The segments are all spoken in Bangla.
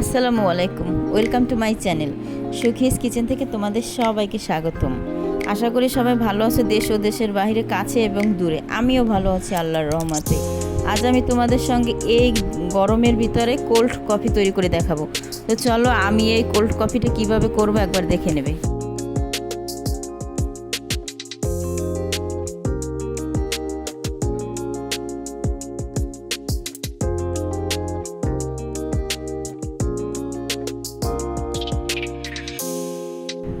আসসালামু আলাইকুম। Welcome to my channel Sukhi's kitchen থেকে তোমাদের সবাইকে স্বাগতম। আশা করি সবাই ভালো আছে দেশ ও দেশের বাহিরে, কাছে এবং দূরে। আমিও ভালো আছি আল্লাহর রহমতে। আজ আমি তোমাদের সঙ্গে এই গরমের ভিতরে কোল্ড কফি তৈরি করে দেখাবো। তো চলো আমি এই কোল্ড কফিটা কীভাবে করব একবার দেখে নেবে।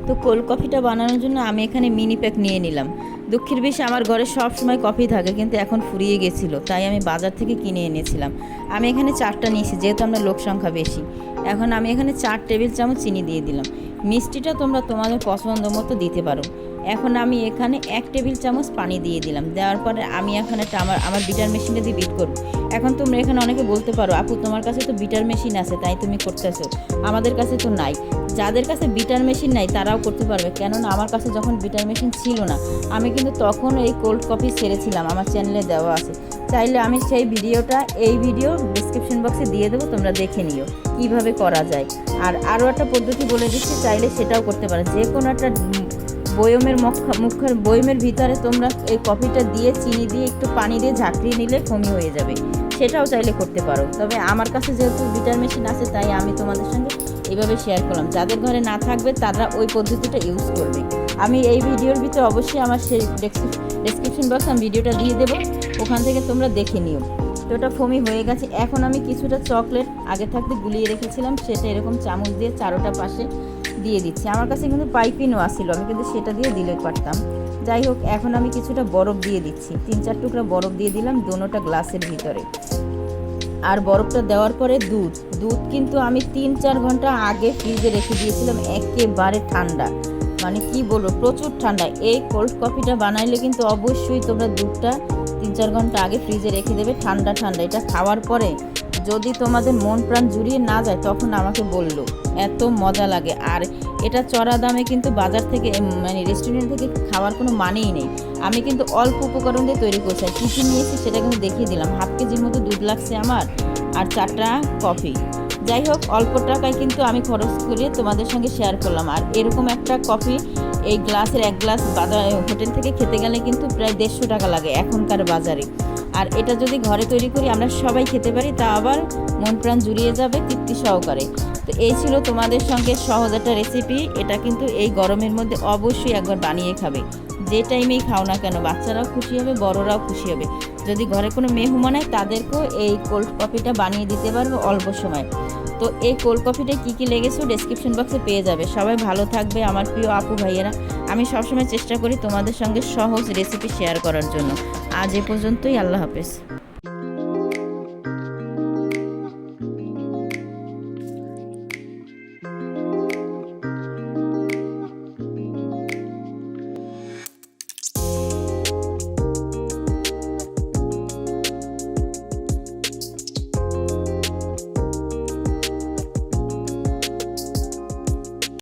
তো কোল্ড কফিটা বানানোর জন্য আমি এখানে মিনি প্যাক নিয়ে নিলাম। দুঃখের বেশি, আমার ঘরে সব সময় কফি থাকে, কিন্তু এখন ফুরিয়ে গেছিল, তাই আমি বাজার থেকে কিনে এনেছিলাম। আমি এখানে চারটা নিয়েছি যেহেতু আমরা লোক সংখ্যা বেশি। এখন আমি এখানে চার টেবিল চামচ চিনি দিয়ে দিলাম। মিষ্টিটা তোমরা তোমাদের পছন্দ মতো দিতে পারো। এখন আমি এখানে এক টেবিল চামচ পানি দিয়ে দিলাম। দেওয়ার পরে আমি এখানে একটা আমার আমার বিটার মেশিনটা দিয়ে বিট করব। এখন তোমরা এখানে অনেকে বলতে পারো, আপু, তোমার কাছে তো বিটার মেশিন আছে, তাই তুমি করতেছো। আমাদের কাছে তো নাই। যাদের কাছে বিটার মেশিন নাই, তারাও করতে পারবে। কেননা আমার কাছে যখন বিটার মেশিন ছিল না, আমি কিন্তু তখন এই কোল্ড কপি ছেড়েছিলাম, আমার চ্যানেলে দেওয়া আছে। চাইলে আমি সেই ভিডিওটা, এই ভিডিও ডিসক্রিপশন বক্সে দিয়ে দেবো, তোমরা দেখে নিও কীভাবে করা যায়। আর আরও একটা পদ্ধতি বলে দিচ্ছি, চাইলে সেটাও করতে পারো। যে কোনো একটা বয়মের মুখের বয়মের ভিতরে তোমরা এই কফিটা দিয়ে, চিনি দিয়ে, একটু পানি দিয়ে ঝাঁকড়িয়ে নিলে কমি হয়ে যাবে। সেটাও চাইলে করতে পারো। তবে আমার কাছে যেহেতু বিটার মেশিন আছে, তাই আমি তোমাদের সঙ্গে এইভাবে শেয়ার করলাম। যাদের ঘরে না থাকবে, তারা ওই পদ্ধতিটা ইউজ করবে। আমি এই ভিডিওর ভিতরে অবশ্যই আমার সেই ডেসক্রিপশন বক্স আমি ভিডিওটা দিয়ে দেবো। ওখান থেকে তোমরা দেখে নিও। তো ওটা ফমি হয়ে গেছে। এখন আমি কিছুটা চকলেট আগে থাকতে গুলিয়ে রেখেছিলাম। সেটা এরকম চামচ দিয়ে চারোটা পাশে দিয়ে দিচ্ছি। আমার কাছে কিন্তু পাইপিনও আসছিল আমি কিন্তু সেটা দিয়ে দিলে পারতাম। যাই হোক, এখন আমি কিছুটা বরফ দিয়ে দিচ্ছি। তিন চার টুকরা বরফ দিয়ে দিলাম দোনোটা গ্লাসের ভিতরে। আর বরফটা দেওয়ার পরে দুধ। দুধ কিন্তু আমি তিন চার ঘণ্টা আগে ফ্রিজে রেখে দিয়েছিলাম, একেবারে ঠান্ডা। মানে কি বলব, প্রচুর ঠান্ডা। এই কোল্ড কফিটা বানাইলে কিন্তু অবশ্যই তোমরা দুধটা তিন চার ঘণ্টা আগে ফ্রিজে রেখে দেবে, ঠান্ডা ঠান্ডা। এটা খাওয়ার পরে যদি তোমাদের মন প্রাণ জুড়িয়ে না যায়, তখন আমাকে বলল, এত মজা লাগে। আর এটা চড়া দামে কিন্তু বাজার থেকে মানে রেস্টুরেন্ট থেকে খাওয়ার কোনো মানেই নেই। আমি কিন্তু অল্প উপকরণ দিয়ে তৈরি করছি কী কী নিয়েছি সেটা কিন্তু দেখিয়ে দিলাম। হাফ কেজির মতো দুধ লাগছে আমার, আর চারটা কফি। যাই হোক, অল্প টাকায় কিন্তু আমি খরচ করে তোমাদের সঙ্গে শেয়ার করলাম। আর এরকম একটা কফি এই গ্লাসের এক গ্লাস বাজার হোটেল থেকে খেতে গেলে কিন্তু প্রায় দেড়শো টাকা লাগে এখনকার বাজারে। আর এটা যদি ঘরে তৈরি করি, আমরা সবাই খেতে পারি, তা আবার মন প্রাণ জুড়িয়ে যাবে তৃপ্তি সহকারে। তো এই ছিল তোমাদের সঙ্গে সহজ একটা রেসিপি এটা কিন্তু এই গরমের মধ্যে অবশ্যই একবার বানিয়ে খাবে। যে টাইমেই খাও না কেন, বাচ্চারাও খুশি হবে, বড়রাও খুশি হবে। যদি ঘরে কোনো মেহমান হয় তাদেরকেও এই কোল্ড কফিটা বানিয়ে দিতে পারবে অল্প সময়। তো এই কোল্ড কফিটা কী কী লেগেছো ডেসক্রিপশন বক্সে পেয়ে যাবে। সবাই ভালো থাকবে আমার প্রিয় আপু ভাইয়েরা। আমি সবসময় চেষ্টা করি তোমাদের সঙ্গে সহজ রেসিপি শেয়ার করার জন্য। আজ এ পর্যন্তই, আল্লাহ হাফেজ।